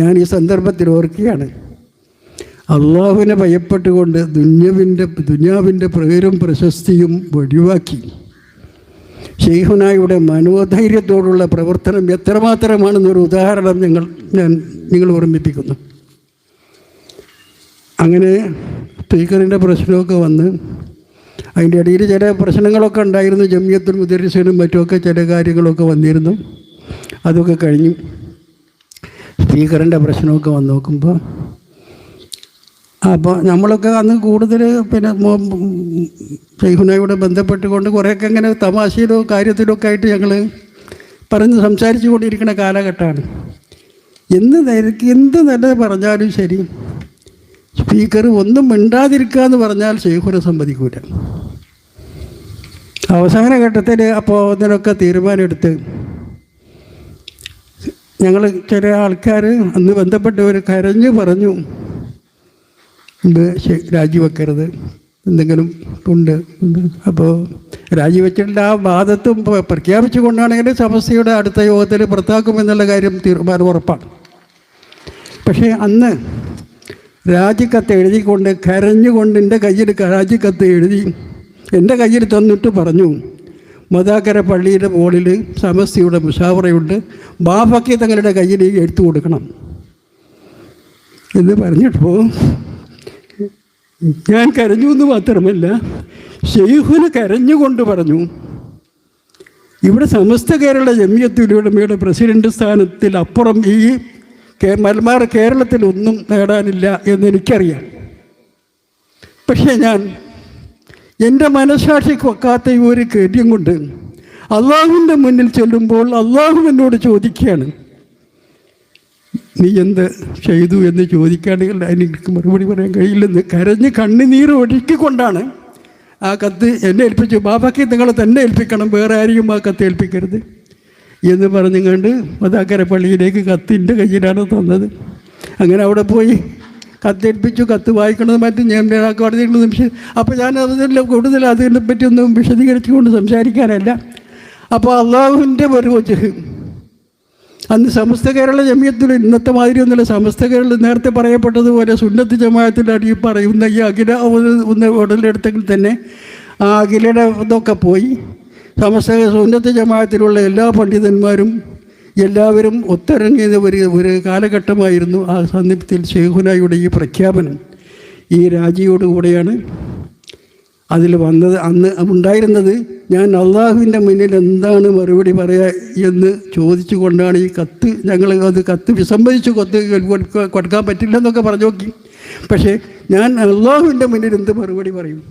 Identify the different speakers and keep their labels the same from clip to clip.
Speaker 1: ഞാൻ ഈ സന്ദർഭത്തിൽ ഓർക്കുകയാണ്. അള്ളാഹുവിനെ ഭയപ്പെട്ടുകൊണ്ട് ദുന്യവിന്റെ ദുന്യാവിന്റെ പേരും പ്രശസ്തിയും ഒഴിവാക്കി ഷെയ്ഹുനായുടെ മനോധൈര്യത്തോടുള്ള പ്രവർത്തനം എത്രമാത്രമാണെന്നൊരു ഉദാഹരണം ഞങ്ങൾ ഞാൻ നിങ്ങൾ ഓർമ്മിപ്പിക്കുന്നു. അങ്ങനെ സ്പീക്കറിന്റെ പ്രശ്നമൊക്കെ വന്ന് അതിന്റെ ഇടയിൽ ചില പ്രശ്നങ്ങളൊക്കെ ഉണ്ടായിരുന്നു. ജമിയത്തുൽ മുദ്രസേനും മറ്റുമൊക്കെ ചില കാര്യങ്ങളൊക്കെ വന്നിരുന്നു. അതൊക്കെ കഴിഞ്ഞു. സ്പീക്കറിന്റെ പ്രശ്നമൊക്കെ വന്ന് നോക്കുമ്പോൾ അപ്പോൾ നമ്മളൊക്കെ അന്ന് കൂടുതൽ പിന്നെ ഷെയ്ഖുനയോട് ബന്ധപ്പെട്ടുകൊണ്ട് കുറേയൊക്കെ ഇങ്ങനെ തമാശയിലോ കാര്യത്തിലോ ഒക്കെ ആയിട്ട് ഞങ്ങൾ പറഞ്ഞ് സംസാരിച്ചു കൊണ്ടിരിക്കുന്ന കാലഘട്ടമാണ്. എന്ത് നിരക്ക് എന്ത് നല്ലത് പറഞ്ഞാലും ശരി സ്പീക്കർ ഒന്നും മിണ്ടാതിരിക്കുക എന്ന് പറഞ്ഞാൽ ഷെയ്ഖുനെ സമ്മതിക്കൂല അവസാന ഘട്ടത്തിൽ അപ്പോൾ ഇതിനൊക്കെ തീരുമാനമെടുത്ത് ഞങ്ങൾ ചില ആൾക്കാർ അന്ന് ബന്ധപ്പെട്ടവർ കരഞ്ഞു പറഞ്ഞു ഇത് രാജിവെക്കരുത് എന്തെങ്കിലും ഉണ്ട്. അപ്പോൾ രാജിവെച്ചിട്ട് ആ വാദത്തും പ്രഖ്യാപിച്ചു പ്രഖ്യാപിച്ചുകൊണ്ടാണെങ്കിൽ സമസ്തയുടെ അടുത്ത യോഗത്തിൽ പുറത്താക്കുമെന്നുള്ള കാര്യം തീരുമാനം ഉറപ്പാണ് പക്ഷേ അന്ന് രാജിക്കത്ത് എഴുതിക്കൊണ്ട് കരഞ്ഞുകൊണ്ട് എന്റെ കയ്യിൽ രാജിക്കത്ത് എഴുതി എന്റെ കയ്യിൽ തന്നിട്ട് പറഞ്ഞു മതാക്കര പള്ളിയുടെ മുകളിൽ സമസ്തയുടെ മുഷാവറയുണ്ട്. ബാഫക്കി തങ്ങളുടെ കയ്യിൽ എടുത്തു കൊടുക്കണം. എന്ന് പറഞ്ഞപ്പോൾ ഞാൻ കരഞ്ഞു എന്ന് മാത്രമല്ല ഷെയ്ഖുന് കരഞ്ഞുകൊണ്ട് പറഞ്ഞു ഇവിടെ സമസ്ത കേരള ജമിയത്തുലയുടെ പ്രസിഡന്റ് സ്ഥാനത്തിൽ അപ്പുറം ഈ മലമാർ കേരളത്തിൽ ഒന്നും നേടാനില്ല എന്ന് എനിക്കറിയാം. പക്ഷേ ഞാൻ എന്റെ മനസാക്ഷിക്ക് ഈ ഒരു കാര്യം കൊണ്ട് അള്ളാഹുവിന്റെ മുന്നിൽ ചെല്ലുമ്പോൾ അള്ളാഹു എന്നോട് ചോദിക്കുകയാണ്. നീ എന്ത് ചെയ്തു എന്ന് ചോദിക്കുകയാണെങ്കിൽ എനിക്ക് മറുപടി പറയാൻ കഴിയില്ലെന്ന് കരഞ്ഞ് കണ്ണുനീർ ഒഴുക്കിക്കൊണ്ടാണ് ആ കത്ത് എന്നെ ഏൽപ്പിച്ചു. ബാബാക്കി നിങ്ങൾ തന്നെ ഏൽപ്പിക്കണം വേറെ ആരെയും ആ കത്ത് ഏൽപ്പിക്കരുത് എന്ന് പറഞ്ഞുകൊണ്ട് മതാക്കര പള്ളിയിലേക്ക് കത്തിന്റെ കയ്യിലാണ് തന്നത്. അങ്ങനെ അവിടെ പോയി കത്തേൽപ്പിച്ചു കത്ത് വായിക്കണത് മറ്റും ഞാൻ കോടതികളുടെ നിമിഷം അപ്പോൾ ഞാൻ അതിൽ കൂടുതൽ അതിനെ പറ്റിയൊന്നും വിശദീകരിച്ചുകൊണ്ട് സംസാരിക്കാനല്ല. അപ്പോൾ അള്ളാഹുവിന്റെ ഒരു അന്ന് സമസ്ത കേരള ജമിയത്തിൽ ഇന്നത്തെ മാതിരി ഒന്നുമില്ല. സമസ്ത കേരള നേരത്തെ പറയപ്പെട്ടതുപോലെ സുന്നത്ത് ജമാഅത്തിലാണ് ഈ പറയുന്ന ഈ അഖില ഒന്ന് ഉടലെടുത്തെങ്കിൽ തന്നെ ആ അഖിലയുടെ ഇതൊക്കെ പോയി. സമസ്ത സുന്നത്ത് ജമാഅത്തിലുള്ള എല്ലാ പണ്ഡിതന്മാരും എല്ലാവരും ഒത്തിറങ്ങിയ ഒരു ഒരു കാലഘട്ടമായിരുന്നു ആ സന്ദർഭത്തിൽ ഷെയ്ഖുനായുടെ ഈ പ്രഖ്യാപനം. ഈ രാജിയോടുകൂടെയാണ് അതിൽ വന്നത്. അന്ന് ഉണ്ടായിരുന്നത് ഞാൻ അള്ളാഹുവിന്റെ മുന്നിൽ എന്താണ് മറുപടി പറയുക എന്ന് ചോദിച്ചു കൊണ്ടാണ് ഈ കത്ത് ഞങ്ങൾ അത് കത്ത് വിസമ്മതിച്ചു കൊത്ത് കൊടുക്കാൻ കൊടുക്കാൻ പറ്റില്ലെന്നൊക്കെ പറഞ്ഞു നോക്കി. പക്ഷേ ഞാൻ അള്ളാഹുവിന്റെ മുന്നിൽ എന്ത് മറുപടി പറയും?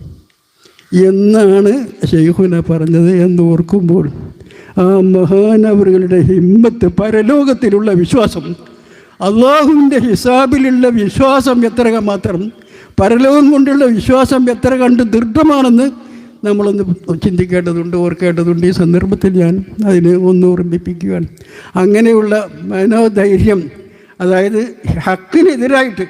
Speaker 1: എന്നാണ് ഷെയ്ഖുന പറഞ്ഞത് എന്ന് ഓർക്കുമ്പോൾ ആ മഹാനവറുകളുടെ ഹിമ്മത്ത് പരലോകത്തിലുള്ള വിശ്വാസം. അള്ളാഹുവിന്റെ ഹിസാബിലുള്ള വിശ്വാസം എത്ര മാത്രം? പരലോകം കൊണ്ടുള്ള വിശ്വാസം എത്ര കണ്ട് ദൃഢമാണെന്ന് നമ്മളൊന്ന് ചിന്തിക്കേണ്ടതുണ്ട് ഓർക്കേണ്ടതുണ്ട്. ഈ സന്ദർഭത്തിൽ ഞാൻ അതിനെ ഒന്ന് ഓർമ്മിപ്പിക്കുകയാണ് അങ്ങനെയുള്ള മനോധൈര്യം അതായത് ഹക്കിനെതിരായിട്ട്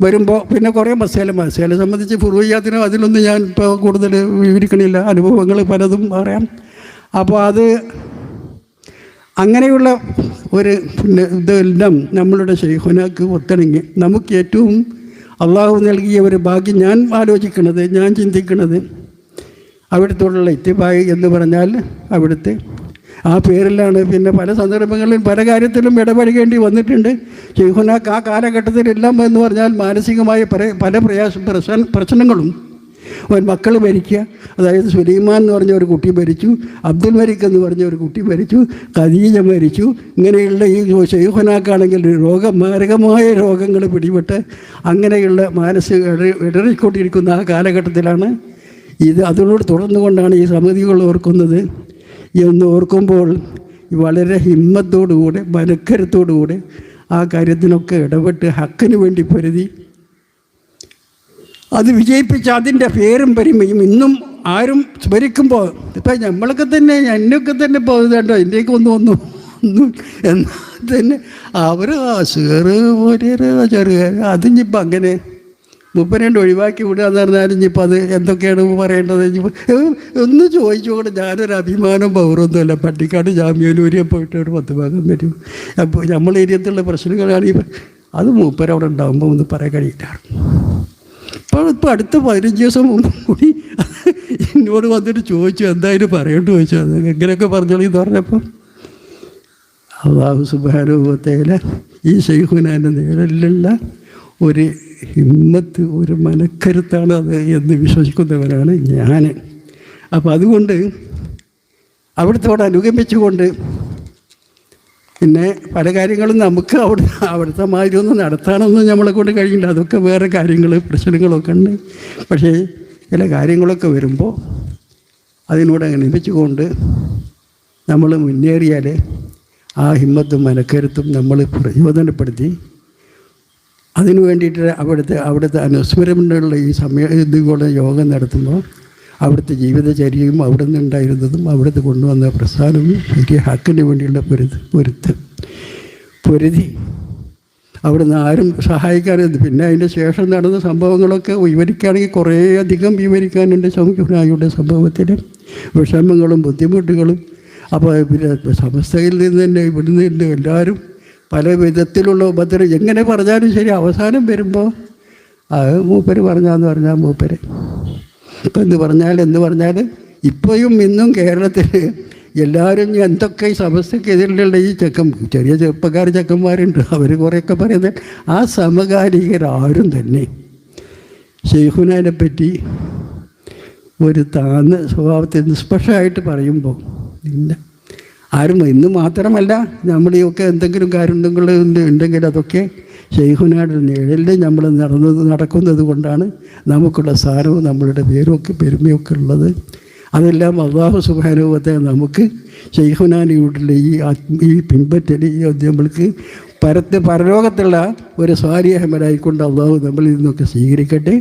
Speaker 1: വരുമ്പോൾ പിന്നെ കുറേ മസേല മസേല സംബന്ധിച്ച് ഫുറുയ്യാത്തിനോ അതിലൊന്നും ഞാൻ ഇപ്പോൾ കൂടുതൽ വിവരിക്കണില്ല. അനുഭവങ്ങൾ പലതും പറയാം അപ്പോൾ അത് അങ്ങനെയുള്ള ഒരു ഇതെല്ലാം നമ്മളുടെ ഷെയ്ഖുനാക്ക് ഒത്തിണങ്ങി നമുക്ക് ഏറ്റവും അള്ളാഹു നൽകിയ ഒരു ഭാഗ്യം ഞാൻ ആലോചിക്കുന്നത് ഞാൻ ചിന്തിക്കുന്നത് അവിടുത്തോടുള്ള ഇത്തിബായി എന്ന് പറഞ്ഞാൽ അവിടുത്തെ ആ പേരിലാണ് പിന്നെ പല സന്ദർഭങ്ങളിലും പല കാര്യത്തിലും ഇടപഴകേണ്ടി വന്നിട്ടുണ്ട്. ഷെയ്ഖുനാക്ക് ആ കാലഘട്ടത്തിലെല്ലാം എന്ന് പറഞ്ഞാൽ മാനസികമായ പല പ്രയാസ പ്രശ്ന പ്രശ്നങ്ങളും ഒരു മക്കൾ മരിക്കുക. അതായത് സുലൈമാൻ എന്ന് പറഞ്ഞ ഒരു കുട്ടി മരിച്ചു അബ്ദുൽ മലിക് എന്ന് പറഞ്ഞ ഒരു കുട്ടി മരിച്ചു ഖദീജ മരിച്ചു. ഇങ്ങനെയുള്ള ഈ ഷെയ്ഖുനാക്കാണെങ്കിൽ രോഗം മാരകമായ രോഗങ്ങൾ പിടിപെട്ട് അങ്ങനെയുള്ള മാനസിക ഇട- ഇടറിക്കൊണ്ടിരിക്കുന്ന ആ കാലഘട്ടത്തിലാണ് ഇത്. അതിനോട് തുടർന്നുകൊണ്ടാണ് ഈ സമിതികൾ ഓർക്കുന്നത്. എന്ന് ഓർക്കുമ്പോൾ വളരെ ഹിമ്മത്തോടുകൂടെ മനക്കരത്തോടുകൂടെ ആ കാര്യത്തിനൊക്കെ ഇടപെട്ട് ഹക്കിന് വേണ്ടി പൊരുതി. അത് വിജയിപ്പിച്ച അതിന്റെ പേരും പരിമയും ഇന്നും ആരും സ്മരിക്കുമ്പോൾ ഇപ്പം നമ്മളൊക്കെ തന്നെ എന്നൊക്കെ തന്നെ ഇപ്പോൾ ഇതേണ്ടോ എന്റെയൊക്കെ ഒന്നും ഒന്നും ഒന്നും എന്നാൽ തന്നെ അവർ സേറ് പോരേറ് ചെറുക ഇപ്പം അങ്ങനെ മുപ്പരണ്ട് ഒഴിവാക്കി വിടുക എന്ന് പറഞ്ഞാൽ ഇനിയിപ്പോൾ അത് എന്തൊക്കെയാണ് പറയേണ്ടത്? ഒന്ന് ചോദിച്ചുകൊണ്ട് ഞാനൊരു അഭിമാനം പൗരൊന്നുമല്ല പട്ടിക്കാട് ജാമ്യലൂരിയെ പോയിട്ട് ഒരു പത്ത് ഭാഗം വരും. അപ്പോൾ നമ്മൾ ഏരിയത്തുള്ള ഈ അത് മൂപ്പരവിടെ ഉണ്ടാകുമ്പോൾ ഒന്ന് പറയാൻ കഴിയില്ല. ഇപ്പോൾ ഇപ്പോൾ അടുത്ത പതിനഞ്ച് ദിവസം മുമ്പ് കൂടി എന്നോട് വന്നിട്ട് ചോദിച്ചു എന്തായാലും പറയേണ്ടി ചോദിച്ചു. അത് എങ്ങനെയൊക്കെ പറഞ്ഞോളീ എന്ന് പറഞ്ഞപ്പോൾ അള്ളാഹു സുബാനുഭവത്തേല ഈ ശൈഖുനാന്റെ നിഴലിലുള്ള ഒരു ഹിമ്മത്ത് ഒരു മനക്കരുത്താണ് അത് എന്ന് വിശ്വസിക്കുന്നവരാണ് ഞാൻ. അപ്പോൾ അതുകൊണ്ട് അവിടുത്തോട് അനുഗമിച്ചുകൊണ്ട് പിന്നെ പല കാര്യങ്ങളും നമുക്ക് അവിടെ അവിടുത്തെ മാതിരി ഒന്നും നടത്താനൊന്നും നമ്മളെ കൊണ്ട് കഴിയില്ല. അതൊക്കെ വേറെ കാര്യങ്ങൾ പ്രശ്നങ്ങളൊക്കെ ഉണ്ട്. പക്ഷേ ചില കാര്യങ്ങളൊക്കെ വരുമ്പോൾ അതിനോട് അനുഭവിച്ചുകൊണ്ട് നമ്മൾ മുന്നേറിയാൽ ആ ഹിമ്മത്തും മനക്കരുത്തും നമ്മൾ പ്രയോജനപ്പെടുത്തി. അതിനു വേണ്ടിയിട്ട് അവിടുത്തെ അവിടുത്തെ അനുസ്മരമുള്ള ഈ സമയ ഇതുപോലെ യോഗം നടത്തുമ്പോൾ അവിടുത്തെ ജീവിതചര്യയും അവിടെ നിന്നുണ്ടായിരുന്നതും അവിടുത്തെ കൊണ്ടുവന്ന പ്രസ്ഥാനവും വലിയ ഹക്കിന് വേണ്ടിയുള്ള പൊരുത്ത് പൊരുത്ത്. പൊരുതി. അവിടുന്ന് ആരും സഹായിക്കാറുണ്ട് പിന്നെ അതിന്റെ ശേഷം നടന്ന സംഭവങ്ങളൊക്കെ വിവരിക്കുകയാണെങ്കിൽ കുറേയധികം വിവരിക്കാനുണ്ട് ശംഖുനായുടെ സംഭവത്തിൽ. വിഷമങ്ങളും ബുദ്ധിമുട്ടുകളും. അപ്പോൾ പിന്നെ സമസ്തയിൽ നിന്ന് തന്നെ ഇവിടുന്ന് തന്നെ എല്ലാവരും പല വിധത്തിലുള്ള ഉപദ്രവം. എങ്ങനെ പറഞ്ഞാലും ശരി അവസാനം വരുമ്പോൾ അത് മൂപ്പര് പറഞ്ഞാന്ന് പറഞ്ഞാൽ മൂപ്പര്. ഇപ്പം എന്ന് പറഞ്ഞാൽ എന്ന് പറഞ്ഞാൽ ഇപ്പോഴും ഇന്നും കേരളത്തിൽ എല്ലാവരും എന്തൊക്കെ ഈ സമസ്തക്കെതിരെയുള്ള ഈ ചെക്കം ചെറിയ ചെറുപ്പക്കാർ ചെക്കന്മാരുണ്ട് അവർ കുറേയൊക്കെ പറയുന്നത് ആ സമകാലികരാരും തന്നെ. ഷെയ്ഖുനാനെ പറ്റി ഒരു താന്ന സ്വഭാവത്തിൽ നിഷ്പക്ഷമായിട്ട് പറയുമ്പോൾ ഇല്ല ആരും ഇന്ന് മാത്രമല്ല നമ്മളെയൊക്കെ എന്തെങ്കിലും കാര്യങ്ങൾ ഉണ്ടെങ്കിൽ അതൊക്കെ ഷെയ്ഖുനാട് നിഴലിൽ നമ്മൾ നടന്നത് നടക്കുന്നത് കൊണ്ടാണ് നമുക്കുള്ള സാരവും നമ്മളുടെ പേരുമൊക്കെ പെരുമയൊക്കെ ഉള്ളത്. അതെല്ലാം അള്ളാഹു സുബാനുഭവത്തെ നമുക്ക് ഷെയ്ഖുനാനിയുടെ ഈ ഈ പിൻപറ്റൽ ഈ നമ്മൾക്ക് പരത്തെ പരലോകത്തുള്ള ഒരു സ്വാരി അഹമ്മദായിക്കൊണ്ട് അള്ളാഹു നമ്മളിൽ നിന്നൊക്കെ സ്വീകരിക്കട്ടെ.